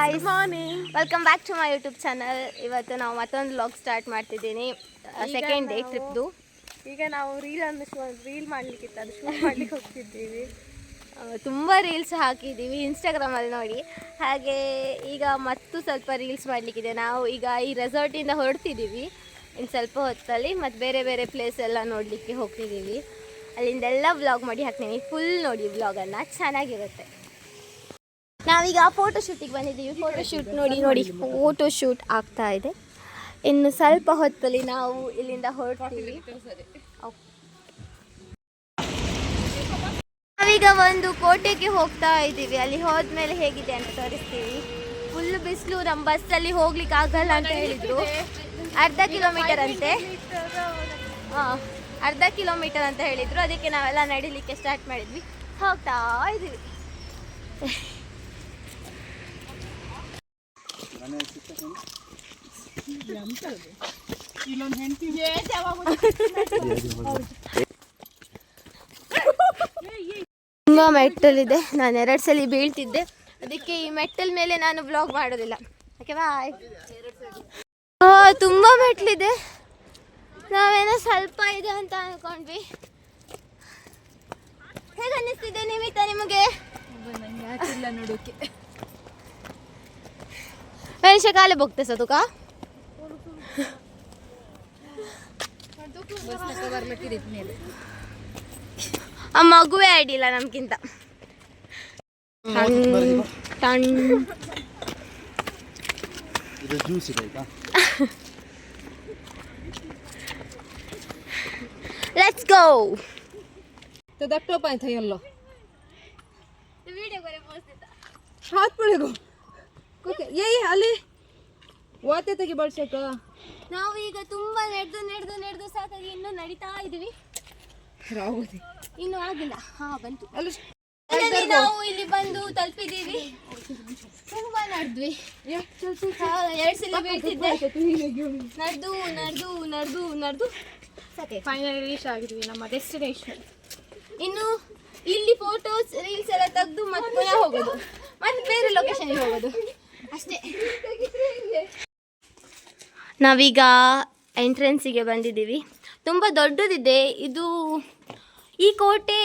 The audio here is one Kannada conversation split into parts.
Guys morning welcome back to my YouTube channel ಇವತ್ತು ನಾವು ಮತ್ತೊಂದು ವ್ಲಾಗ್ ಸ್ಟಾರ್ಟ್ ಮಾಡ್ತಿದ್ದೀನಿ. ಸೆಕೆಂಡ್ ಡೇ ಟ್ರಿಪ್ದು ಈಗ ನಾವು ರೀಲ್ ಅನ್ನು ರೀಲ್ ಮಾಡ್ಲಿಕ್ಕಿತ್ತು ಅದು ಶೂಟ್ ಮಾಡ್ಲಿಕ್ಕೆ ಹೋಗ್ತಿದ್ದೀವಿ. ತುಂಬ ರೀಲ್ಸ್ ಹಾಕಿದ್ದೀವಿ ಇನ್ಸ್ಟಾಗ್ರಾಮಲ್ಲಿ ನೋಡಿ. ಹಾಗೆ ಈಗ ಮತ್ತು ಸ್ವಲ್ಪ ರೀಲ್ಸ್ ಮಾಡಲಿಕ್ಕಿದೆ. ನಾವು ಈಗ ಈ ರೆಸಾರ್ಟಿಂದ ಹೊರಡ್ತಿದ್ದೀವಿ. ಇನ್ನು ಸ್ವಲ್ಪ ಹೊತ್ತಲ್ಲಿ ಮತ್ತು ಬೇರೆ ಬೇರೆ ಪ್ಲೇಸ್ ಎಲ್ಲ ನೋಡಲಿಕ್ಕೆ ಹೋಗ್ತಿದ್ದೀವಿ. ಅಲ್ಲಿಂದೆಲ್ಲ ವ್ಲಾಗ್ ಮಾಡಿ ಹಾಕ್ತೀನಿ. ಫುಲ್ ನೋಡಿ ವ್ಲಾಗನ್ನು ಚೆನ್ನಾಗಿರುತ್ತೆ. ನಾವೀಗ ಫೋಟೋ ಶೂಟಿಗೆ ಬಂದಿದ್ದೀವಿ. ಫೋಟೋ ಶೂಟ್ ನೋಡಿ ನೋಡಿ. ಫೋಟೋ ಶೂಟ್ ಆಗ್ತಾ ಇದೆ. ಇನ್ನು ಸ್ವಲ್ಪ ಹೊತ್ತಲ್ಲಿ ನಾವು ಇಲ್ಲಿಂದ ಹೊರಡ್ತೀವಿ. ನಾವೀಗ ಒಂದು ಕೋಟೆಗೆ ಹೋಗ್ತಾ ಇದ್ದೀವಿ. ಅಲ್ಲಿ ಹೋದ್ಮೇಲೆ ಹೇಗಿದೆ ಅಂತ ತೋರಿಸ್ತೀವಿ. ಫುಲ್ ಬಿಸಿಲು ನಮ್ಮ ಬಸ್ಸಲ್ಲಿ ಹೋಗ್ಲಿಕ್ಕೆ ಆಗಲ್ಲ ಅಂತ ಹೇಳಿದ್ರು. ಅರ್ಧ ಕಿಲೋಮೀಟರ್ ಅಂತೆ. ಹಾಂ, ಅರ್ಧ ಕಿಲೋಮೀಟರ್ ಅಂತ ಹೇಳಿದ್ರು. ಅದಕ್ಕೆ ನಾವೆಲ್ಲ ನಡಿಲಿಕ್ಕೆ ಸ್ಟಾರ್ಟ್ ಮಾಡಿದ್ವಿ. ಹೋಗ್ತಾ ಇದ್ದೀವಿ. ತುಂಬ ಮೆಟ್ಟಲಿದೆ. ನಾನು ಎರಡು ಸಲ ಬೀಳ್ತಿದ್ದೆ. ಅದಕ್ಕೆ ಈ ಮೆಟ್ಟಲ್ ಮೇಲೆ ನಾನು ಬ್ಲಾಗ್ ಮಾಡೋದಿಲ್ಲ. ಓಕೆ ಬಾಯ್ ತುಂಬ ಮೆಟ್ಲಿದೆ ನಾವೇನೋ ಸ್ವಲ್ಪ ಇದೆ ಅಂತ ಅನ್ಕೊಂಡ್ವಿ. ಹೇಗೆ ಅನ್ನಿಸ್ತಿದೆ ನಿಮಿತ್ತ ನಿಮಗೆ? ನೋಡೋಕೆ. ಮೆಣಸ ಕಾಲೆ ಬೊಗ್ತೆ ತುಕ ಬರ್ಲಿಕ್ಕೆ ಆ ಮಗುವೇ ಅಡ್ಡಿಲ್ಲ ನಮ್ಗಿಂತ ಟಣ್ ಇದು ಜ್ಯೂಸ್ ಇದೆ ಆಯ್ತಾ ಲೆಟ್ಸ್ ಗೋ ದಟ್ಟೋ ಪಾಯ್ತ ಏಯ್ ಅಲ್ಲಿ. ಓತೆ ತೆಗಿ ಬಳ್ಸಕ್ಕ. ನಾವು ಈಗ ತುಂಬಾ ನಡೆದು ನಡೆದು ನಡೆದು ಸಾಕಾಗಿ ಇನ್ನು ನಡೀತಾ ಇದೀವಿ ರಾಹುಲ್. ಇನ್ನು ಆಗಿಲ್ಲ. ಹಾ ಬಂತು. ಅಲ್ಲಿ ನಾವು ಇಲ್ಲಿ ಬಂದು ತಲುಪಿದೀವಿ ತುಂಬಾ ನಡೆದ್ವಿ. ಎರಡು ಸಲ ಬೀಳ್ತಿದ್ದೆ ನಡೆದು ನಡೆದು ನಡೆದು ನಡೆದು. ಫೈನಲ್ ಫೈನಲಿ ರೀಚ್ ಆಗಿದ್ವಿ ನಮ್ಮ ಡೆಸ್ಟಿನೇಷನ್ ಇನ್ನು ಇಲ್ಲಿ ಫೋಟೋಸ್ ರೀಲ್ಸ್ ಎಲ್ಲ ತೆಗೆದು ಮತ್ತೆ ಪುನಃ ಹೋಗೋದು. ಮತ್ತೆ ಬೇರೆ ಲೊಕೇಶನ್ಗೆ ಹೋಗೋದು. ಅಷ್ಟೇ. ನಾವೀಗ ಎಂಟ್ರೆನ್ಸಿಗೆ ಬಂದಿದ್ದೀವಿ. ತುಂಬ ದೊಡ್ಡದಿದೆ. ಇದು ಈ ಕೋಟೆ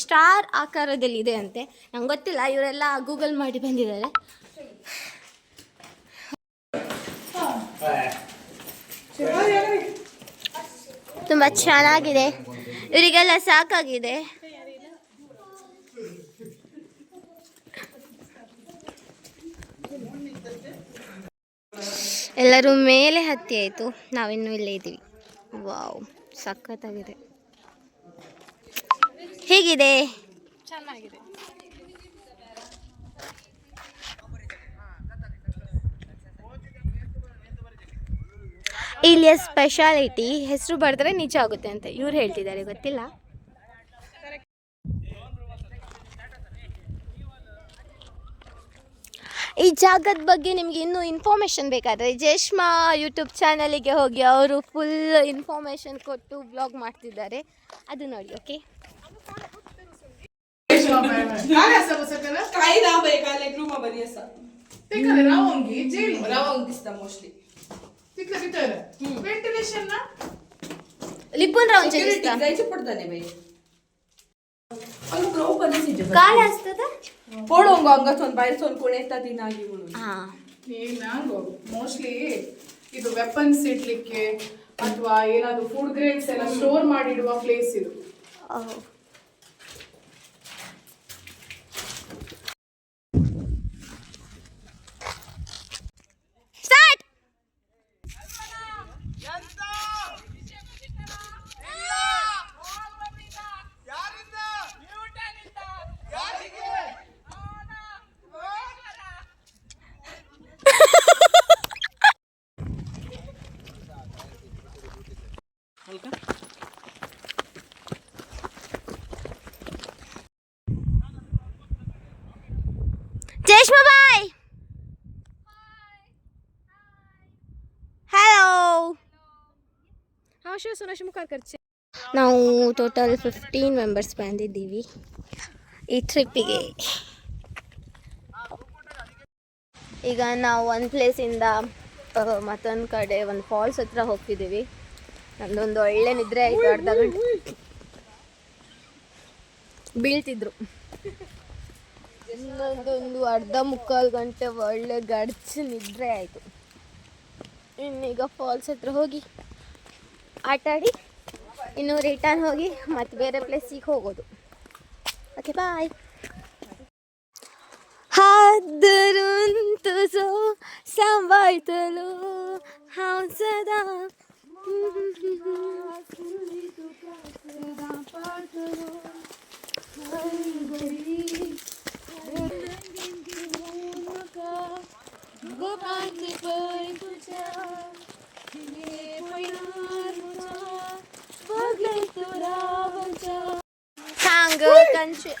ಸ್ಟಾರ್ ಆಕಾರದಲ್ಲಿ ಇದೆ ಅಂತೆ. ನಂಗೆ ಗೊತ್ತಿಲ್ಲ, ಇವರೆಲ್ಲ ಗೂಗಲ್ ಮಾಡಿ ಬಂದಿದ್ದಾರೆ. ತುಂಬ ಚೆನ್ನಾಗಿದೆ. ಇವರಿಗೆಲ್ಲ ಸಾಕಾಗಿದೆ. ಎಲ್ಲರೂ ಮೇಲೆ ಹತ್ತಿ ಆಯಿತು. ನಾವಿನ್ನೂ ಇಲ್ಲೇ ಇದ್ದೀವಿ ವಾವ್ ಸಖತ್ತಾಗಿದೆ. ಹೇಗಿದೆ? ಚೆನ್ನಾಗಿದೆ. ಇಲ್ಲಿಯ ಸ್ಪೆಷಾಲಿಟಿ ಹೆಸರು ಬರೆದ್ರೆ ನಿಜ ಆಗುತ್ತೆ ಅಂತ ಇವ್ರು ಹೇಳ್ತಿದ್ದಾರೆ ಗೊತ್ತಿಲ್ಲ? ಈ ಜಾಗದ ಬಗ್ಗೆ ನಿಮಗೆ ಇನ್ನೂ ಇನ್ಫಾರ್ಮೇಷನ್ ಬೇಕಾದರೆ ಜೇಷ್ಮಾ ಯೂಟ್ಯೂಬ್ ಚಾನಲಿಗೆ ಹೋಗಿ ಅವರು ಫುಲ್ ಇನ್ಫಾರ್ಮೇಷನ್ ಕೊಟ್ಟು ಬ್ಲಾಗ್ ಮಾಡ್ತಿದ್ದಾರೆ. ಅದು ನೋಡಿ ಓಕೆ ಲಿಪುನ್ ರಾವ್ आहे का लेकरू मा बरी असा तिकडे रावंगी जेल रावंग दिसता मोस्टली तिकडे तिथं व्हेंटिलेशन ना लिपून राहून सिक्युरिटी जायचे पडताने बाई अगं ग्रो पण काय असतं तर पळोंग अंगातून बाहेरसून कोण येतात ती नागी म्हणून ಹಾಂ ಈಗ ಮೋಸ್ಟ್ಲಿ ಇದು ವೆಪನ್ಸ್ ಇಡ್ಲಿಕ್ಕೆ ಅಥವಾ ಏನಾದ್ರು ಫುಡ್ ಗ್ರೇಡ್ಸ್ ಎಲ್ಲ ಸ್ಟೋರ್ ಮಾಡಿಡುವ ಪ್ಲೇಸ್ ಇದು ಆಶಾ ಸುನೇಶ್ ಖರ್ಚೆ ನಾವು ಟೋಟಲ್ ಫಿಫ್ಟೀನ್ ಮೆಂಬರ್ಸ್ ಬಂದಿದ್ದೀವಿ ಈ ಟ್ರಿಪ್ಪಿಗೆ ಈಗ ನಾವು ಒಂದು ಪ್ಲೇಸಿಂದ ಮತ್ತೊಂದು ಕಡೆ ಒಂದು ಫಾಲ್ಸ್ ಹತ್ರ ಹೋಗ್ತಿದ್ದೀವಿ. ನಮ್ದೊಂದು ಒಳ್ಳೆ ನಿದ್ರೆ ಆಯಿತು, ಅರ್ಧ ಗಂಟೆ ಬೀಳ್ತಿದ್ರು. ಇನ್ನೊಂದೊಂದು ಅರ್ಧ ಮುಕ್ಕಾಲು ಗಂಟೆ ಒಳ್ಳೆ ಗಡ್ಚು ನಿದ್ರೆ ಆಯಿತು. ಇನ್ನೀಗ ಫಾಲ್ಸ್ ಹತ್ರ ಹೋಗಿ. ಆಟಾಡಿ ಇನ್ನು ರಿಟರ್ನ್ ಹೋಗಿ ಮತ್ತೆ ಬೇರೆ ಪ್ಲೇಸಿಗೆ ಹೋಗೋದು. Okay bye ಹಾದರುಂತುಸೋ ಸಂಬಾಯ್ತಲು ಹಂಸದ. ಸಾಂಗ್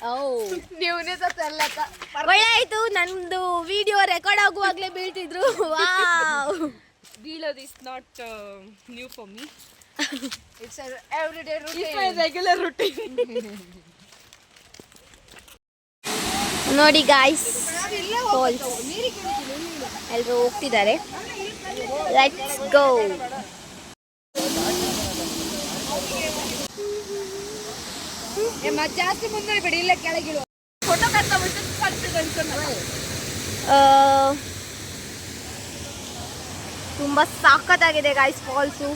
ಕಂಚು ಓ ಒಳ್ಳೆ ಆಯ್ತು ನಂದು ವಿಡಿಯೋ ರೆಕಾರ್ಡ್ ಆಗುವಾಗಲೇ ಬೀಳ್ತಿದ್ರು. ವಾವ್. ಬೀಳೋದು is not new for me it's every day regular routine ನೋಡಿ ಗಾಯ್ಸ್ ಎಲ್ಲರೂ ಹೋಗ್ತಿದ್ದಾರೆ. ಲೆಟ್ಸ್ ಗೋ ಜಾಸ್ತಿ ಮುಂದೆ ಬಿಡಿ ಇಲ್ಲ ಫೋಟೋ ಕಟ್ಕೊಂಡ್ಬಿಟ್ಟು ಕಳ್ಸಿದ್ದು ಅನ್ಕೊಂಡು ತುಂಬ ಸಾಕತ್ತಾಗಿದೆ ಗಾಯ್ಸ್ ಫಾಲ್ಸು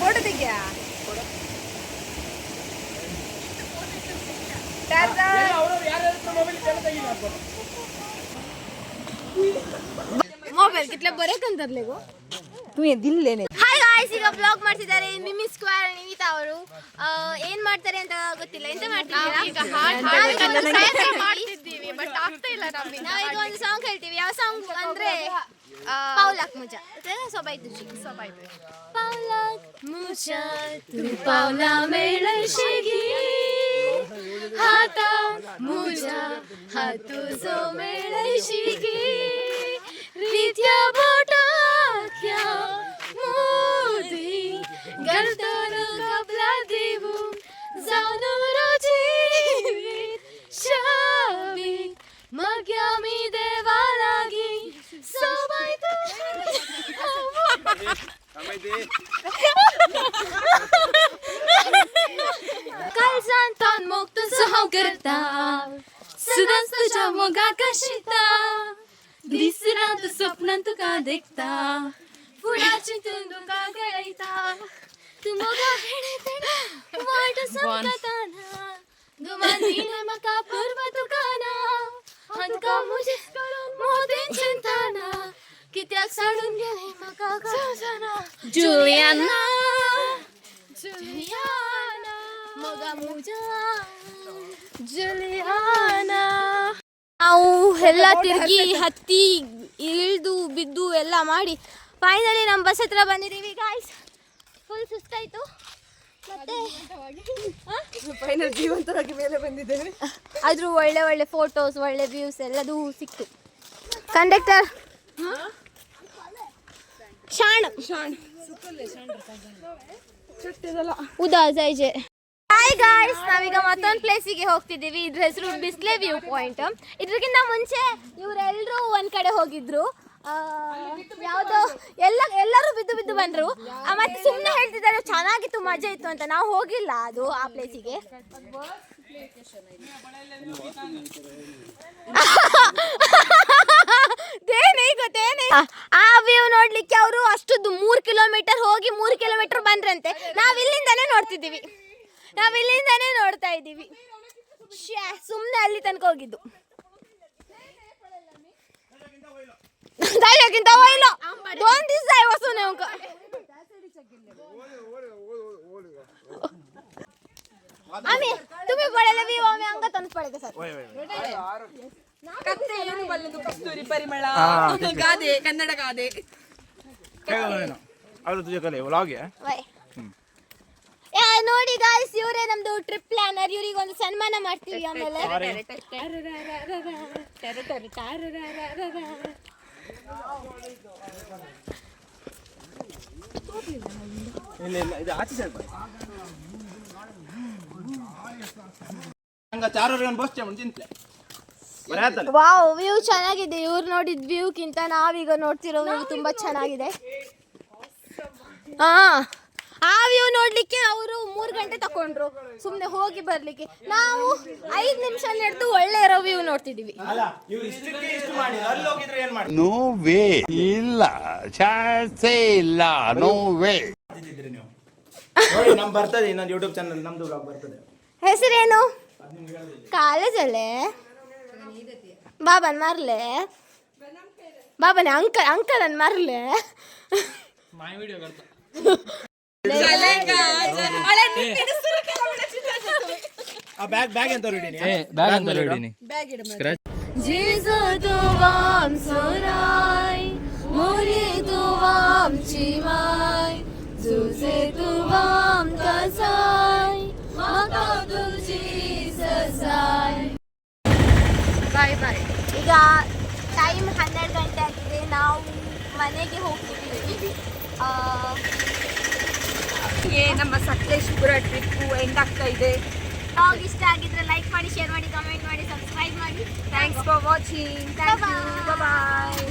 ಫೋಟೋ ತೆಗಿಯ. ಮೊಬೈಲ್ ಕಿತ್ಲೆ ಬರಕಂತಾರ್ಲೆಗೋ ದಿಲ್ಲೇನೆ. ಹಾಯ್ ಗಾಯ್ಸ್ ಈಗ ಬ್ಲಾಗ್ ಮಾಡ್ತಿದ್ದಾರೆ ಮಿಮಿ ಸ್ಕ್ವೇರ್ ನಿಮಿತಾ ಅವರು. ಏನ್ ಮಾಡ್ತಾರೆ ಅಂತ ಗೊತ್ತಿಲ್ಲ. ಎಂತ ಮಾಡ್ತಿದ್ದೀವಿ. ಬಟ್ ಆಗ್ತಾ ಇಲ್ಲ ನಮ್ಗೆ ನಾವೀಗ ಒಂದು ಸಾಂಗ್ ಹೇಳ್ತೀವಿ ಯಾವ ಸಾಂಗ್ ಅಂದ್ರೆ ಪಾವ್ಲಾಕ್ ಮುಜಾ ಸೊಬೈ ತುಷಿ ಸಬಾಯ್ ಪಾವ್ಲಾಕ್ ಮುಜಾ tu paula melashigi hata muja hatu zo melashigi ritya botakya modi gardana kabla devu zanu roji मग आम्ही देवा लागी काळजांतान मुक्त सहाव करता सदाच तुझ्या मोगा काशिता दिसरात स्वप्नात तुका देखता हंका मुझे मोदे चिंताना कित्याक साडून गेले मका समजना जुलियाना ಜುಲಿಯಾನಾ ಮೊಗ ಮುಜ ಜುಲಿಯಾನಾ ನಾವು ಎಲ್ಲ ತಿರುಗಿ ಹತ್ತಿ ಇಳಿದು ಬಿದ್ದು ಎಲ್ಲ ಮಾಡಿ ಫೈನಲಿ ನಮ್ಮ ಬಸ್ ಹತ್ರ ಬಂದಿದ್ದೀವಿ ಗಾಯ್ಸ್ ಫುಲ್ ಸುಸ್ತಾಯ್ತು ಮತ್ತೆ ಫೈನಲ್ ಜೀವಂತವಾಗಿ ಮೇಲೆ ಬಂದಿದ್ದೇವೆ. ಆದರೂ ಒಳ್ಳೆ ಒಳ್ಳೆ ಫೋಟೋಸ್ ಒಳ್ಳೆ ವ್ಯೂಸ್ ಎಲ್ಲದೂ ಸಿಕ್ತು. ಕಂಡಕ್ಟರ್ ಶಾಣ. ಉದಾ ಜೈಜೆ ಹಾಯ್ ಗಾಯ್ಸ್ ನಾವೀಗ ಮತ್ತೊಂದು ಪ್ಲೇಸಿಗೆ ಹೋಗ್ತಿದ್ದೀವಿ. ಇದ್ರ ಹೆಸರು ಬಿಸ್ಲೆ ವ್ಯೂ ಪಾಯಿಂಟ್ ಇದ್ರಕ್ಕಿಂತ ಮುಂಚೆ ಇವರೆಲ್ಲರೂ ಒಂದ್ ಕಡೆ ಹೋಗಿದ್ರು. ಯಾವ್ದೋ ಎಲ್ಲ ಎಲ್ಲರೂ ಬಿದ್ದು ಬಿದ್ದು ಬಂದ್ರು. ಮತ್ತೆ ಸುಮ್ಮನೆ ಹೇಳ್ತಿದ್ದಾರೆ ಚೆನ್ನಾಗಿತ್ತು ಮಜಾ ಇತ್ತು ಅಂತ. ನಾವು ಹೋಗಿಲ್ಲ ಅದು ಆ ಪ್ಲೇಸಿಗೆ ಆ ವ್ಯೂ ನೋಡ್ಲಿಕ್ಕೆ ಅವರು ಅಷ್ಟೊಂದು ಮೂರು ಕಿಲೋಮೀಟರ್ ಹೋಗಿ ಮೂರು ಕಿಲೋಮೀಟರ್ ಬಂದ್ರಂತೆ. ನಾವ್ ಇಲ್ಲಿಂದಾನೇ ನೋಡ್ತಿದ್ದೀವಿ. ನಾವ್ ಇಲ್ಲಿಂದಾನೇ ನೋಡ್ತಾ ಇದ್ದೀವಿ. ಸುಮ್ಮನೆ ಅಲ್ಲಿ ತನಕ ಹೋಗಿದ್ದು. जायला की दवा येलो दोन दिस जाय वसू नेमक ಆಮಿ ತುಂಬಿ ಬಡಲೆ ಬಿ ಸರ್ ಕತ್ತೆ ಏನು ಬಲ್ಲದು ಕಸ್ತೂರಿ ಪರಿಮಳ ಗಾದೆ ಕನ್ನಡ ಗಾದೆ ಅವ್ರ ತುಜೆ ಕಲೆ ವ್ಲಾಗ್ಗೆ ನೋಡಿ ಗಾಯ್ಸ್ ಇವರೇ ನಮ್ದು ಟ್ರಿಪ್ ಪ್ಲಾನರ್ ಇವ್ರಿಗೆ ಒಂದು ಸನ್ಮಾನ ಮಾಡ್ತೀವಿ ಆಮೇಲೆ ವಾವ್ ವ್ಯೂ ಚೆನ್ನಾಗಿದೆ. ಇವ್ರು ನೋಡಿದ ವ್ಯೂಕ್ಕಿಂತ ನಾವೀಗ ನೋಡ್ತಿರೋ ವ್ಯೂ ತುಂಬಾ ಚೆನ್ನಾಗಿದೆ. ಹಾ. ಆ ವ್ಯೂ ನೋಡ್ಲಿಕ್ಕೆ ಅವರು ಮೂರು ಗಂಟೆ ತಕೊಂಡ್ರು. ಸುಮ್ಮನೆ ಹೋಗಿ ಬರ್ಲಿಕ್ಕೆ. ನಾವು ಐದು ನಿಮಿಷ ನಡೆದು ಒಳ್ಳೆ ಇರೋ ವ್ಯೂ ನೋಡ್ತಿದೀವಿ. ಅಲ್ಲ ಇವ್ರು ಇಷ್ಟಕ್ಕೆ ಇಷ್ಟು ಮಾಡಿ ಅಲ್ಲಿ ಹೋಗಿದ್ರೆ ಏನ್ ಮಾಡಿ? ನೋ ವೇ ಇಲ್ಲ. ಚಾನ್ಸೇ ಇಲ್ಲ. ನೋ ವೇ ನೋಡಿ ನಮ್ ಬರ್ತದೆ ಇನ್ನೊಂದು ಯೂಟ್ಯೂಬ್ ಚಾನಲ್ ನಮ್ದು ಬ್ಲಾಗ್ ಬರ್ತದೆ. ಹೆಸರೇನು? ಕಾಲೇಜಲ್ಲೇ? ಬಾಬನ್ ಮರ್ಲೆ. ಬಾಬನೇ ಅಂಕಲ್ ಅಂಕಲ್ ಅನ್ ಮರ್ಲೆ. ಮೈ ಬ್ಯಾಗ್ ಬ್ಯಾಗ್ ಎಂತ ಹೊರಡಿನಿ Jesu tuam surai, muri tuam chimai, Zuze tuam kasai, maka tu Jesus ai. ಬಾಯ್ ಬಾಯ್ ಈಗ ಟೈಮ್ ಹನ್ನೆರಡು ಗಂಟೆ ಆಗಿದೆ ನಾವು ಮನೆಗೆ ಹೋಗ್ತಿದ್ದೀವಿ ಆ, ನಮ್ಮ ಸಕಲೇಶ್ಪುರ ಟ್ರಿಪ್ಪು ಎಂಡ್ ಆಗ್ತಾ ಇದೆ. ಬ್ಲಾಗ್ ಇಷ್ಟ ಆಗಿದ್ರೆ ಲೈಕ್ ಮಾಡಿ ಶೇರ್ ಮಾಡಿ ಕಮೆಂಟ್ ಮಾಡಿ ಸಬ್ಸ್ಕ್ರೈಬ್ ಮಾಡಿ. Thanks for watching thank you bye